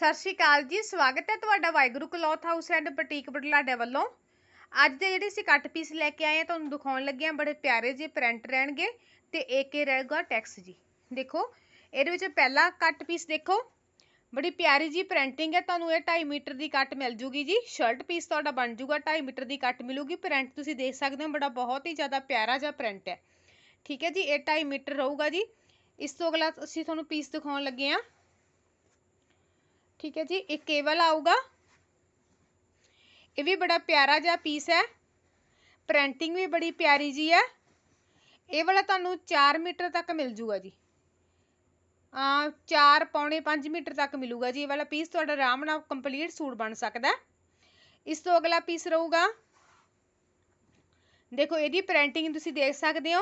ਸਤਿ ਸ਼੍ਰੀ ਅਕਾਲ ਜੀ, ਸਵਾਗਤ ਹੈ ਤੁਹਾਡਾ Waheguru cloth house and boutique ਬਟਲਾਡੇ ਵੱਲੋਂ। ਅੱਜ ਦੇ ਜਿਹੜੇ ਅਸੀਂ ਕੱਟ ਪੀਸ ਲੈ ਕੇ ਆਏ ਆ ਤੁਹਾਨੂੰ ਦਿਖਾਉਣ ਲੱਗੇ ਆ ਬੜੇ ਪਿਆਰੇ ਜਿਹੇ ਪ੍ਰਿੰਟ ਰਹਿਣਗੇ ਤੇ ਏਕੇ ਰਹੇਗਾ ਟੈਕਸ ਜੀ। ਦੇਖੋ, ਇਹਦੇ ਵਿੱਚ ਪਹਿਲਾ ਕੱਟ ਪੀਸ ਦੇਖੋ, ਬੜੀ ਪਿਆਰੀ ਜੀ ਪ੍ਰਿੰਟਿੰਗ ਹੈ, ਤੁਹਾਨੂੰ ਇਹ 2.5 ਮੀਟਰ ਦੀ ਕੱਟ ਮਿਲ ਜੂਗੀ ਜੀ। ਸ਼ਰਟ ਪੀਸ ਤੁਹਾਡਾ ਬਣ ਜੂਗਾ 2.5 ਮੀਟਰ ਦੀ ਕੱਟ ਮਿਲੂਗੀ। ਪ੍ਰਿੰਟ ਤੁਸੀਂ ਦੇਖ ਸਕਦੇ ਹੋ, ਬੜਾ ਬਹੁਤ ਹੀ ਜ਼ਿਆਦਾ ਪਿਆਰਾ ਜਿਹਾ ਪ੍ਰਿੰਟ ਹੈ। ਠੀਕ ਹੈ ਜੀ, ਇਹ 2.5 ਮੀਟਰ ਰਹੂਗਾ ਜੀ। ਇਸ ਤੋਂ ਅਗਲਾ ਅਸੀਂ ਤੁਹਾਨੂੰ ਪੀਸ ਦਿਖਾਉਣ ਲੱਗੇ ਆ ਠੀਕ ਹੈ ਜੀ ਇੱਕ ਕੇਵਲ ਆਊਗਾ। ਇਹ ਵੀ ਬੜਾ ਪਿਆਰਾ ਜਿਹਾ ਪੀਸ ਹੈ। ਪ੍ਰਿੰਟਿੰਗ ਵੀ ਬੜੀ ਪਿਆਰੀ ਜੀ ਹੈ। ਇਹ ਵਾਲਾ ਤੁਹਾਨੂੰ 4 ਮੀਟਰ ਤੱਕ ਮਿਲ ਜੂਗਾ ਜੀ। ਆ 4 ਪੌਣੇ 5 ਮੀਟਰ ਤੱਕ ਮਿਲੂਗਾ ਜੀ। ਇਹ ਵਾਲਾ ਪੀਸ ਤੁਹਾਡਾ ਆਰਾਮ ਨਾਲ ਕੰਪਲੀਟ ਸੂਟ ਬਣ ਸਕਦਾ ਇਸ ਤੋਂ ਅਗਲਾ ਪੀਸ ਰਹੂਗਾ। ਦੇਖੋ, ਇਹਦੀ ਪ੍ਰਿੰਟਿੰਗ ਤੁਸੀਂ ਦੇਖ ਸਕਦੇ ਹੋ।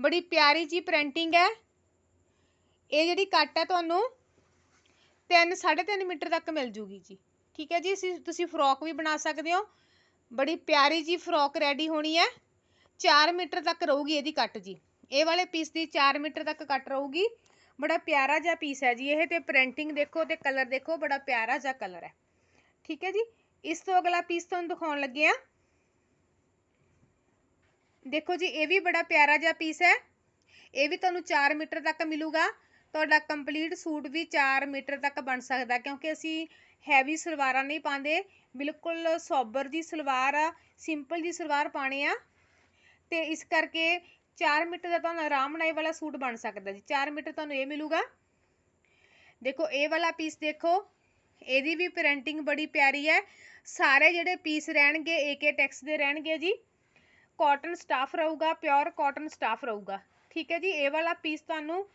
ਬੜੀ ਪਿਆਰੀ ਜੀ ਪ੍ਰਿੰਟਿੰਗ ਹੈ। ਇਹ ਜਿਹੜੀ ਕੱਟ ਹੈ ਤੁਹਾਨੂੰ 3 3.5 ਮੀਟਰ ਤੱਕ ਮਿਲ ਜੂਗੀ ਜੀ। ਠੀਕ ਹੈ ਜੀ ਤੁਸੀਂ ਫਰੋਕ ਵੀ ਬਣਾ ਸਕਦੇ ਹੋ। ਬੜੀ ਪਿਆਰੀ ਜੀ ਫਰੋਕ ਰੈਡੀ ਹੋਣੀ ਹੈ। 4 ਮੀਟਰ ਤੱਕ ਰਹੂਗੀ ਇਹਦੀ ਕੱਟ ਜੀ। ਇਹ ਵਾਲੇ ਪੀਸ ਦੀ 4 ਮੀਟਰ ਤੱਕ ਕੱਟ ਰਹੂਗੀ। ਬੜਾ ਪਿਆਰਾ ਜਿਹਾ ਪੀਸ ਹੈ ਜੀ ਇਹ ਤੇ ਪ੍ਰਿੰਟਿੰਗ ਦੇਖੋ ਤੇ ਕਲਰ ਦੇਖੋ, ਬੜਾ ਪਿਆਰਾ ਜਿਹਾ ਕਲਰ ਹੈ। ਠੀਕ ਹੈ ਜੀ, ਇਸ ਤੋਂ ਅਗਲਾ ਪੀਸ ਤੁਹਾਨੂੰ ਦਿਖਾਉਣ ਲੱਗੇ ਆ ਦੇਖੋ ਜੀ, ਇਹ ਵੀ ਬੜਾ ਪਿਆਰਾ ਜਿਹਾ ਪੀਸ ਹੈ। ਇਹ ਵੀ ਤੁਹਾਨੂੰ 4 ਮੀਟਰ ਤੱਕ ਮਿਲੂਗਾ। ਤੁਹਾਡਾ ਕੰਪਲੀਟ ਸੂਟ ਵੀ 4 ਮੀਟਰ ਤੱਕ ਬਣ ਸਕਦਾ ਕਿਉਂਕਿ ਅਸੀਂ ਹੈਵੀ ਸਲਵਾਰਾਂ ਨਹੀਂ ਪਾਉਂਦੇ। ਬਿਲਕੁਲ ਸੋਬਰ ਦੀ ਸਲਵਾਰ ਆ ਸਿੰਪਲ ਦੀ ਸਲਵਾਰ ਪਾਣੇ ਆ। ਤੇ ਇਸ ਕਰਕੇ 4 ਮੀਟਰ ਦਾ ਤੁਹਾਨੂੰ ਆਰਾਮ ਨਾਲ ਵਾਲਾ ਸੂਟ ਬਣ ਸਕਦਾ ਜੀ। 4 ਮੀਟਰ ਤੁਹਾਨੂੰ ਇਹ ਮਿਲੂਗਾ। ਦੇਖੋ, ਇਹ ਵਾਲਾ ਪੀਸ ਦੇਖੋ। ਇਹਦੀ ਵੀ ਪ੍ਰਿੰਟਿੰਗ ਬੜੀ ਪਿਆਰੀ ਹੈ। ਸਾਰੇ ਜਿਹੜੇ ਪੀਸ ਰਹਿਣਗੇ ਏਕੇ ਟੈਕਸ ਦੇ ਰਹਿਣਗੇ ਜੀ। ਕਾਟਨ ਸਟਾਫ ਰਹੂਗਾ ਪਿਓਰ ਕਾਟਨ ਸਟਾਫ ਰਹੂਗਾ। ਠੀਕ ਹੈ ਜੀ, ਇਹ ਵਾਲਾ ਪੀਸ ਤੁਹਾਨੂੰ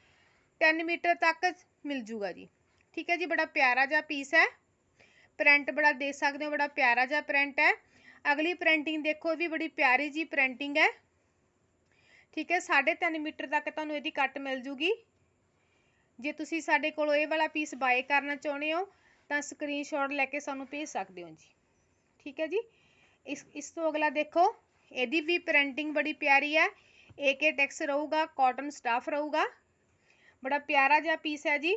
3 ਮੀਟਰ ਤੱਕ ਮਿਲ ਜੂਗਾ ਜੀ। ਠੀਕ ਹੈ ਜੀ, ਬੜਾ ਪਿਆਰਾ ਜਿਹਾ ਪੀਸ ਹੈ। ਪ੍ਰਿੰਟ ਬੜਾ ਦੇ ਸਕਦੇ ਹੋ, ਬੜਾ ਪਿਆਰਾ ਜਿਹਾ ਪ੍ਰਿੰਟ ਹੈ। ਅਗਲੀ ਪ੍ਰਿੰਟਿੰਗ ਦੇਖੋ ਵੀ ਬੜੀ ਪਿਆਰੀ ਜੀ ਪ੍ਰਿੰਟਿੰਗ ਹੈ। ਠੀਕ ਹੈ 3.5 ਮੀਟਰ ਤੱਕ ਤੁਹਾਨੂੰ ਇਹਦੀ ਕੱਟ ਮਿਲ ਜੂਗੀ। ਜੇ ਤੁਸੀਂ ਸਾਡੇ ਕੋਲੋਂ ਇਹ ਵਾਲਾ ਪੀਸ ਬਾਏ ਕਰਨਾ ਚਾਹੁੰਦੇ ਹੋ, ਤਾਂ ਸਕਰੀਨਸ਼ਾਟ ਲੈ ਕੇ ਸਾਨੂੰ ਭੇਜ ਸਕਦੇ ਹੋ ਜੀ। ਠੀਕ ਹੈ ਜੀ, ਇਸ ਇਸ ਤੋਂ ਅਗਲਾ ਦੇਖੋ, ਇਹਦੀ ਵੀ ਪ੍ਰਿੰਟਿੰਗ ਬੜੀ ਪਿਆਰੀ ਹੈ। ਏਕੇ ਟੈਕਸ ਰਹੂਗਾ ਕਾਟਨ ਸਟਾਫ ਰਹੂਗਾ। ਬੜਾ ਪਿਆਰਾ ਜਿਹਾ ਪੀਸ ਹੈ ਜੀ।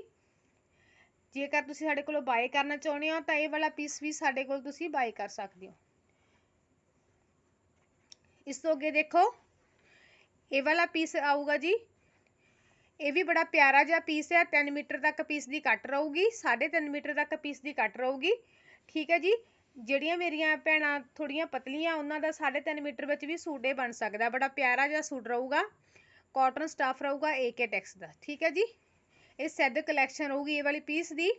ਜੇਕਰ ਤੁਸੀਂ ਸਾਡੇ ਕੋਲੋਂ ਬਾਏ ਕਰਨਾ ਚਾਹੁੰਦੇ ਹੋ, ਤਾਂ ਇਹ ਵਾਲਾ ਪੀਸ ਵੀ ਸਾਡੇ ਕੋਲ ਤੁਸੀਂ ਬਾਏ ਕਰ ਸਕਦੇ ਹੋ। ਇਸ ਤੋਂ ਅੱਗੇ ਦੇਖੋ, ਇਹ ਵਾਲਾ ਪੀਸ ਆਊਗਾ ਜੀ। ਇਹ ਵੀ ਬੜਾ ਪਿਆਰਾ ਜਿਹਾ ਪੀਸ ਹੈ 3 ਮੀਟਰ ਤੱਕ ਪੀਸ ਦੀ ਕੱਟ ਰਹੂਗੀ 3.5 ਮੀਟਰ ਤੱਕ ਪੀਸ ਦੀ ਕੱਟ ਰਹੂਗੀ। ਠੀਕ ਹੈ ਜੀ? ਜਿਹੜੀਆਂ ਮੇਰੀਆਂ ਭੈਣਾਂ ਥੋੜੀਆਂ ਪਤਲੀਆਂ, ਉਹਨਾਂ ਦਾ 3.5 ਮੀਟਰ ਵਿੱਚ ਵੀ ਸੂਟ ਇਹ ਬਣ ਸਕਦਾ, ਬੜਾ ਪਿਆਰਾ ਜਿਹਾ ਸੂਟ ਰਹੂਗਾ। ਕਾਟਨ ਸਟਾਫ ਰਹੂਗਾ ਏਕੇ ਟੈਕਸ ਦਾ ਠੀਕ ਹੈ ਜੀ ਇਹ ਸੈਦ ਕਲੈਕਸ਼ਨ ਰਹੂਗੀ ਇਹ ਵਾਲੀ ਪੀਸ ਦੀ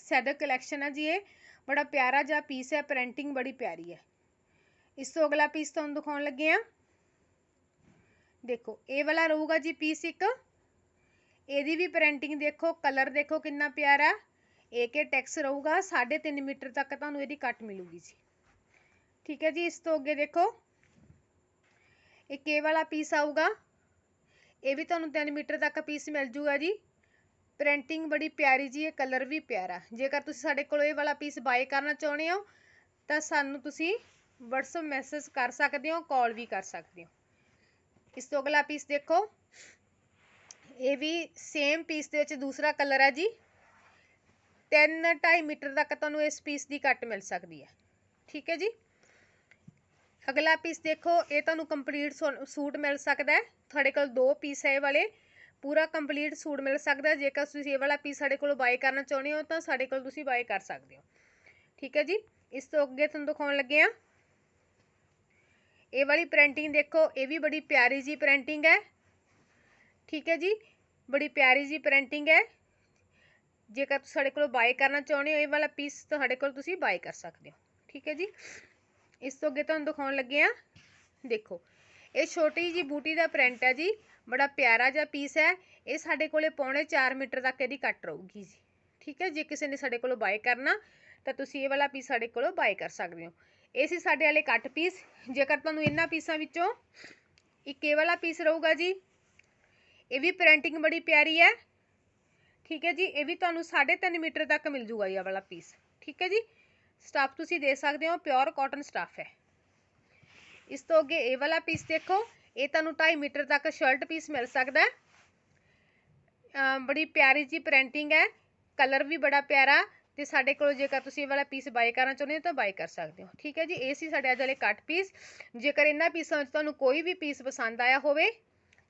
ਸੈਦ ਕਲੈਕਸ਼ਨ ਹੈ ਜੀ ਇਹ ਬੜਾ ਪਿਆਰਾ ਜਿਹਾ ਪੀਸ ਹੈ ਪ੍ਰਿੰਟਿੰਗ ਬੜੀ ਪਿਆਰੀ ਹੈ ਇਸ ਤੋਂ ਅਗਲਾ ਪੀਸ ਤੁਹਾਨੂੰ ਦਿਖਾਉਣ ਲੱਗੇ ਆ ਦੇਖੋ ਇਹ ਵਾਲਾ ਰਹੂਗਾ ਜੀ ਪੀਸ ਇੱਕ ਇਹਦੀ ਵੀ ਪ੍ਰਿੰਟਿੰਗ ਦੇਖੋ ਕਲਰ ਦੇਖੋ ਕਿੰਨਾ ਪਿਆਰਾ ਏਕੇ ਟੈਕਸ ਰਹੂਗਾ 3.5 ਮੀਟਰ ਤੱਕ ਤੁਹਾਨੂੰ ਇਹਦੀ ਕੱਟ ਮਿਲੂਗੀ ਜੀ ਠੀਕ ਹੈ ਜੀ ਇਸ ਤੋਂ ਅੱਗੇ ਦੇਖੋ ਇੱਕ ਇਹ ਵਾਲਾ ਪੀਸ ਆਊਗਾ ਇਹ ਵੀ ਤੁਹਾਨੂੰ 3 ਮੀਟਰ ਤੱਕ ਪੀਸ ਮਿਲ ਜੂਗਾ ਜੀ। ਪ੍ਰਿੰਟਿੰਗ ਬੜੀ ਪਿਆਰੀ ਜੀ ਹੈ ਕਲਰ ਵੀ ਪਿਆਰਾ। ਜੇਕਰ ਤੁਸੀਂ ਸਾਡੇ ਕੋਲ ਇਹ ਵਾਲਾ ਪੀਸ ਬਾਏ ਕਰਨਾ ਚਾਹੁੰਦੇ ਹੋ, ਤਾਂ ਸਾਨੂੰ ਤੁਸੀਂ WhatsApp ਮੈਸੇਜ ਕਰ ਸਕਦੇ ਹੋ ਕਾਲ ਵੀ ਕਰ ਸਕਦੇ ਹੋ। ਇਸ ਤੋਂ ਅਗਲਾ ਪੀਸ ਦੇਖੋ। ਇਹ ਵੀ ਸੇਮ ਪੀਸ ਦੇ ਵਿੱਚ ਦੂਸਰਾ ਕਲਰ ਹੈ ਜੀ। 3 2.5 ਮੀਟਰ ਤੱਕ ਤੁਹਾਨੂੰ ਇਸ ਪੀਸ ਦੀ ਕੱਟ ਮਿਲ ਸਕਦੀ ਹੈ ਠੀਕ ਹੈ ਜੀ? ਅਗਲਾ ਪੀਸ ਦੇਖੋ, ਇਹ ਤੁਹਾਨੂੰ ਕੰਪਲੀਟ ਸੂਟ ਮਿਲ ਸਕਦਾ ਹੈ। ਤੁਹਾਡੇ ਕੋਲ ਦੋ ਪੀਸ ਹੈ ਇਹ ਵਾਲੇ। ਪੂਰਾ ਕੰਪਲੀਟ ਸੂਟ ਮਿਲ ਸਕਦਾ ਜੇਕਰ ਤੁਸੀਂ ਇਹ ਵਾਲਾ ਪੀਸ ਸਾਡੇ ਕੋਲ ਬਾਏ ਕਰਨਾ ਚਾਹੁੰਦੇ ਹੋ, ਤਾਂ ਸਾਡੇ ਕੋਲ ਤੁਸੀਂ ਬਾਏ ਕਰ ਸਕਦੇ ਹੋ। ਠੀਕ ਹੈ ਜੀ? ਇਸ ਤੋਂ ਅੱਗੇ ਤੁਹਾਨੂੰ ਦਿਖਾਉਣ ਲੱਗੇ ਆ ਇਹ ਵਾਲੀ ਪ੍ਰਿੰਟਿੰਗ ਦੇਖੋ, ਇਹ ਵੀ ਬੜੀ ਪਿਆਰੀ ਜੀ ਪ੍ਰਿੰਟਿੰਗ ਹੈ। ਠੀਕ ਹੈ ਜੀ? ਬੜੀ ਪਿਆਰੀ ਜੀ ਪ੍ਰਿੰਟਿੰਗ ਹੈ। ਜੇਕਰ ਤੁਸੀਂ ਸਾਡੇ ਕੋਲ ਬਾਏ ਕਰਨਾ ਚਾਹੁੰਦੇ ਹੋ, ਇਹ ਵਾਲਾ ਪੀਸ ਤੁਹਾਡੇ ਕੋਲ ਤੁਸੀਂ ਬਾਏ ਕਰ ਸਕਦੇ ਹੋ। ਠੀਕ ਹੈ ਜੀ? ਇਸ ਤੋਂ ਅੱਗੇ ਤੁਹਾਨੂੰ ਦਿਖਾਉਣ ਲੱਗੇ ਆ ਦੇਖੋ, ਇਹ ਛੋਟੀ ਜੀ ਬੂਟੀ ਦਾ ਪ੍ਰਿੰਟ ਹੈ ਜੀ। ਬੜਾ ਪਿਆਰਾ ਜਿਹਾ ਪੀਸ ਹੈ। ਇਹ ਸਾਡੇ ਕੋਲੇ ਪੌਣੇ 4 ਮੀਟਰ ਤੱਕ ਇਹਦੀ ਕੱਟ ਰਹੂਗੀ ਜੀ। ਠੀਕ ਹੈ, ਜੇ ਕਿਸੇ ਨੇ ਸਾਡੇ ਕੋਲੋਂ ਬਾਏ ਕਰਨਾ, ਤਾਂ ਤੁਸੀਂ ਇਹ ਵਾਲਾ ਪੀਸ ਸਾਡੇ ਕੋਲੋਂ ਬਾਏ ਕਰ ਸਕਦੇ ਹੋ। ਇਹ ਸੀ ਸਾਡੇ ਵਾਲੇ ਕੱਟ ਪੀਸ ਜੇਕਰ ਤੁਹਾਨੂੰ ਇਹਨਾਂ ਪੀਸਾਂ ਵਿੱਚੋਂ ਇੱਕ ਇਹ ਵਾਲਾ ਪੀਸ ਰਹੂਗਾ ਜੀ, ਇਹ ਵੀ ਪ੍ਰਿੰਟਿੰਗ ਬੜੀ ਪਿਆਰੀ ਹੈ। ਠੀਕ ਹੈ ਜੀ, ਇਹ ਵੀ ਤੁਹਾਨੂੰ 3.5 ਮੀਟਰ ਤੱਕ ਮਿਲ ਜੂਗਾ ਇਹ ਵਾਲਾ ਪੀਸ ਠੀਕ ਹੈ ਜੀ ਸਟੱਫ ਤੁਸੀਂ ਦੇ ਸਕਦੇ ਹੋ, ਪਿਓਰ ਕਾਟਨ ਸਟੱਫ ਹੈ। ਇਸ ਤੋਂ ਅੱਗੇ ਇਹ ਵਾਲਾ ਪੀਸ ਦੇਖੋ, ਇਹ ਤੁਹਾਨੂੰ 2.5 ਮੀਟਰ ਤੱਕ ਸ਼ਰਟ ਪੀਸ ਮਿਲ ਸਕਦਾ ਬੜੀ ਪਿਆਰੀ ਜੀ ਪ੍ਰਿੰਟਿੰਗ ਹੈ ਕਲਰ ਵੀ ਬੜਾ ਪਿਆਰਾ, ਤੇ ਸਾਡੇ ਕੋਲ ਜੇਕਰ ਤੁਸੀਂ ਇਹ ਵਾਲਾ ਪੀਸ ਬਾਈ ਕਰਨਾ ਚਾਹੁੰਦੇ ਹੋ ਤਾਂ ਬਾਈ ਕਰ ਸਕਦੇ ਹੋ। ਠੀਕ ਹੈ ਜੀ, ਇਹ ਸੀ ਸਾਡੇ ਅੱਜ ਵਾਲੇ ਕੱਟ ਪੀਸ ਜੇਕਰ ਇਹਨਾਂ ਪੀਸਾਂ ਵਿੱਚ ਤੁਹਾਨੂੰ ਕੋਈ ਵੀ ਪੀਸ ਪਸੰਦ ਆਇਆ ਹੋਵੇ,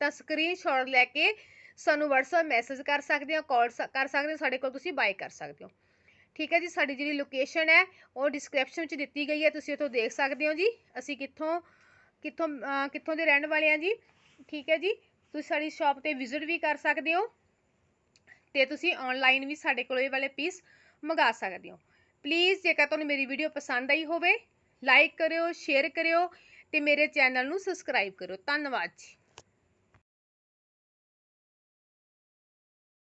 ਤਾਂ ਸਕਰੀਨਸ਼ਾਟ ਲੈ ਕੇ ਸਾਨੂੰ WhatsApp ਮੈਸੇਜ ਕਰ ਸਕਦੇ ਹੋ ਕਾਲ ਕਰ ਸਕਦੇ ਹੋ, ਸਾਡੇ ਕੋਲ ਤੁਸੀਂ ਬਾਈ ਕਰ ਸਕਦੇ ਹੋ। ਠੀਕ ਹੈ ਜੀ, ਸਾਡੀ ਜਿਹੜੀ ਲੋਕੇਸ਼ਨ ਹੈ, ਉਹ ਡਿਸਕ੍ਰਿਪਸ਼ਨ ਵਿੱਚ ਦਿੱਤੀ ਗਈ ਹੈ, ਤੁਸੀਂ ਉੱਥੋਂ ਦੇਖ ਸਕਦੇ ਹੋ ਜੀ। ਅਸੀਂ ਕਿੱਥੋਂ ਕਿੱਥੋਂ ਕਿੱਥੋਂ ਦੇ ਰਹਿਣ ਵਾਲੇ ਆ ਜੀ। ਠੀਕ ਹੈ ਜੀ, ਤੁਸੀਂ ਸਾਡੀ ਸ਼ਾਪ ਤੇ ਵਿਜ਼ਿਟ ਵੀ ਕਰ ਸਕਦੇ ਹੋ ਤੇ ਤੁਸੀਂ ਆਨਲਾਈਨ ਵੀ ਸਾਡੇ ਕੋਲ ਇਹ ਵਾਲੇ ਪੀਸ ਮੰਗਾ ਸਕਦੇ ਹੋ। ਪਲੀਜ਼ ਜੇਕਰ ਤੁਹਾਨੂੰ ਮੇਰੀ ਵੀਡੀਓ ਪਸੰਦ ਆਈ ਹੋਵੇ ਲਾਈਕ ਕਰਿਓ ਸ਼ੇਅਰ ਕਰਿਓ ਤੇ ਮੇਰੇ ਚੈਨਲ ਨੂੰ ਸਬਸਕ੍ਰਾਈਬ ਕਰਿਓ। ਧੰਨਵਾਦ ਜੀ।